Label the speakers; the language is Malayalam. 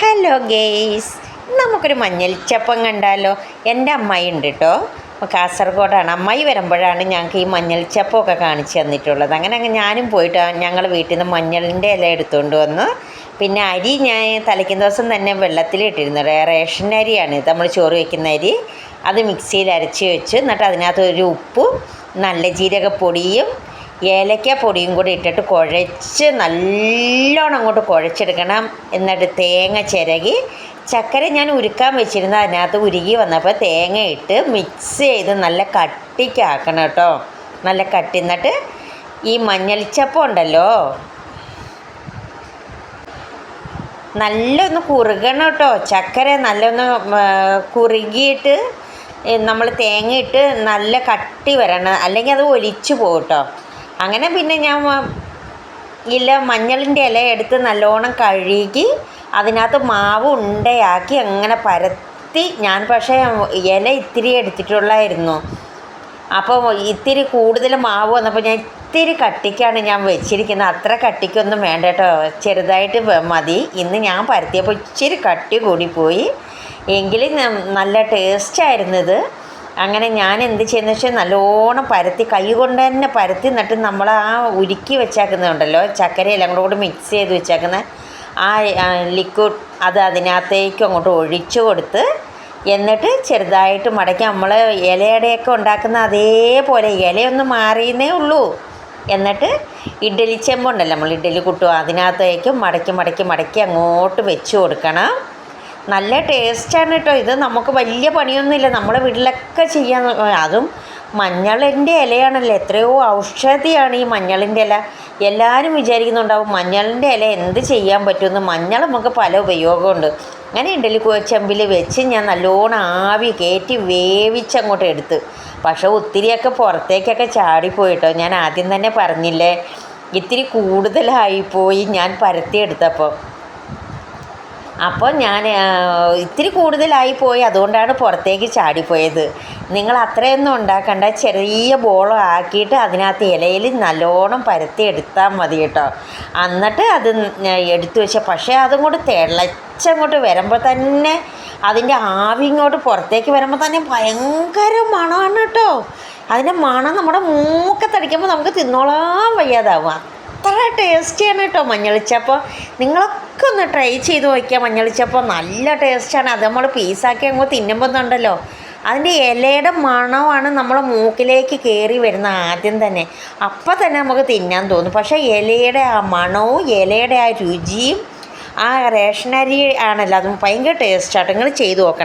Speaker 1: ഹലോ ഗെയ്സ് നമുക്കൊരു മഞ്ഞൾച്ചപ്പം കണ്ടാലോ? എന്റെ അമ്മായി ഉണ്ട് കേട്ടോ കാസർഗോഡാണ്. അമ്മായി വരുമ്പോഴാണ് ഞങ്ങൾക്ക് ഈ മഞ്ഞൾച്ചപ്പമൊക്കെ കാണിച്ചു തന്നിട്ടുള്ളത്. അങ്ങനെ അങ്ങ് ഞാനും പോയിട്ട് ഞങ്ങൾ വീട്ടിൽ നിന്ന് മഞ്ഞളിന്റെ ഇല എടുത്തുകൊണ്ട് വന്ന്. പിന്നെ അരി ഞാൻ തലയ്ക്കുന്ന ദിവസം തന്നെ വെള്ളത്തിലിട്ടിരുന്നു റേഷൻ അരിയാണ്. നമ്മൾ ചോറ് വയ്ക്കുന്ന അരി. അത് മിക്സിയിൽ അരച്ച് വെച്ച് എന്നിട്ട് അതിനകത്ത് ഒരു ഉപ്പും നല്ല ജീരകപ്പൊടിയും ഏലക്ക പൊടിയും കൂടി ഇട്ടിട്ട് കുഴച്ച് നല്ലോണം അങ്ങോട്ട് കുഴച്ചെടുക്കണം. എന്നിട്ട് തേങ്ങ ചിരകി ചക്കര ഞാൻ ഉരുക്കാൻ വെച്ചിരുന്ന അതിനകത്ത് ഉരുകി വന്നപ്പോൾ തേങ്ങ ഇട്ട് മിക്സ് ചെയ്ത് നല്ല കട്ടിക്കാക്കണം കേട്ടോ. നല്ല കട്ടി. എന്നിട്ട് ഈ മഞ്ഞളിച്ചപ്പം ഉണ്ടല്ലോ നല്ലൊന്ന് കുറുകണം കേട്ടോ. ചക്കര നല്ലൊന്ന് കുറുകിയിട്ട് നമ്മൾ തേങ്ങ ഇട്ട് നല്ല കട്ടി വരണം. അല്ലെങ്കിൽ അത് ഒലിച്ചു പോകും കേട്ടോ. അങ്ങനെ പിന്നെ ഞാൻ ഇല മഞ്ഞളിന്റെ ഇല എടുത്ത് നല്ലോണം കഴുകി അതിനകത്ത് മാവ് ഉണ്ടയാക്കി അങ്ങനെ പരത്തി ഞാൻ പക്ഷേ ഇല ഇത്തിരി എടുത്തിട്ടുള്ളായിരുന്നു. അപ്പോൾ ഇത്തിരി കൂടുതൽ മാവ് വന്നപ്പോൾ ഞാൻ ഇത്തിരി കട്ടിക്കാണ് ഞാൻ വെച്ചിരിക്കുന്നത്. അത്ര കട്ടിക്കൊന്നും വേണ്ട കേട്ടോ. ചെറുതായിട്ട് മതി. ഇന്ന് ഞാൻ പരത്തിയപ്പോൾ ഇച്ചിരി കട്ടി കൂടിപ്പോയി. എങ്കിലും നല്ല ടേസ്റ്റായിരുന്നു ഇത്. അങ്ങനെ ഞാൻ എന്ത് ചെയ്യുന്ന വെച്ചാൽ നല്ലോണം പരത്തി കൈ കൊണ്ട് തന്നെ പരത്തി നട്ട് നമ്മൾ ആ ഉരുക്കി വെച്ചേക്കുന്നുണ്ടല്ലോ ചക്കരയെല്ലാം കൂടെ മിക്സ് ചെയ്ത് വെച്ചാക്കുന്ന. ആ ലിക്വിഡ് അത് അതിനകത്തേക്ക് അങ്ങോട്ട് ഒഴിച്ചു കൊടുത്ത് എന്നിട്ട് ചെറുതായിട്ട് മടക്കി നമ്മൾ ഇലയടയൊക്കെ ഉണ്ടാക്കുന്ന അതേപോലെ ഇലയൊന്നും മാറിയെന്നേ ഉള്ളൂ. എന്നിട്ട് ഇഡ്ഡലി ചെമ്പുണ്ടല്ലോ നമ്മൾ ഇഡ്ഡലി കുട്ടുക അതിനകത്തേക്ക് മടക്കി മടക്കി മടക്കി അങ്ങോട്ട് വെച്ച് കൊടുക്കണം. നല്ല ടേസ്റ്റാണ് കേട്ടോ ഇത്. നമുക്ക് വലിയ പണിയൊന്നുമില്ല. നമ്മുടെ വീട്ടിലൊക്കെ ചെയ്യാൻ അതും മഞ്ഞളിന്റെ ഇലയാണല്ലോ. എത്രയോ ഔഷധിയാണ് ഈ മഞ്ഞളിന്റെ ഇല. എല്ലാവരും വിചാരിക്കുന്നുണ്ടാവും മഞ്ഞളിന്റെ ഇല എന്ത് ചെയ്യാൻ പറ്റുമെന്ന്. മഞ്ഞൾ നമുക്ക് പല ഉപയോഗമുണ്ട്. അങ്ങനെ ഇഡലി കോച്ചമ്പിൽ വെച്ച് ഞാൻ നല്ലോണം ആവി കയറ്റി വേവിച്ചങ്ങോട്ട് എടുത്ത്. പക്ഷേ ഒത്തിരിയൊക്കെ പുറത്തേക്കൊക്കെ ചാടിപ്പോയിട്ടോ. ഞാൻ ആദ്യം തന്നെ പറഞ്ഞില്ലേ ഇത്തിരി കൂടുതലായിപ്പോയി ഞാൻ പരത്തിയെടുത്തപ്പോൾ അപ്പോൾ ഞാൻ ഇത്തിരി കൂടുതലായി പോയി. അതുകൊണ്ടാണ് പുറത്തേക്ക് ചാടിപ്പോയത്. നിങ്ങൾ അത്രയൊന്നും ഉണ്ടാക്കണ്ട. ചെറിയ ബോളം ആക്കിയിട്ട് അതിനകത്ത് ഇലയിൽ നല്ലോണം പരത്തി എടുത്താൽ മതി കേട്ടോ. എന്നിട്ട് അത് എടുത്തു വെച്ച. പക്ഷേ അതും കൂടെ തിളച്ചങ്ങോട്ട് വരുമ്പോൾ തന്നെ അതിന്റെ ആവി ഇങ്ങോട്ട് പുറത്തേക്ക് വരുമ്പോൾ തന്നെ ഭയങ്കര മണമാണ് കേട്ടോ. അതിന്റെ മണം നമ്മുടെ മൂക്കത്തടിക്കുമ്പോൾ നമുക്ക് തിന്നോളാൻ വയ്യാതാവും. അത്ര ടേസ്റ്റിയാണ് കേട്ടോ മഞ്ഞളിച്ചപ്പോൾ. നിങ്ങളൊക്കെ ഒന്ന് ട്രൈ ചെയ്ത് നോക്കിയാൽ മഞ്ഞളിച്ചപ്പോൾ നല്ല ടേസ്റ്റാണ് അത് നമ്മൾ പീസാക്കി അങ്ങ് തിന്നുമ്പോൾ ഉണ്ടല്ലോ അതിന്റെ ഇലയുടെ മണമാണ് നമ്മൾ മൂക്കിലേക്ക് കയറി വരുന്ന ആദ്യം തന്നെ. അപ്പം തന്നെ നമുക്ക് തിന്നാൻ തോന്നും. പക്ഷേ ഇലയുടെ ആ മണവും ഇലയുടെ ആ രുചിയും ആ റേഷനരി ആണല്ലോ. അതും ഭയങ്കര ടേസ്റ്റ് നിങ്ങൾ ചെയ്ത് നോക്കണം.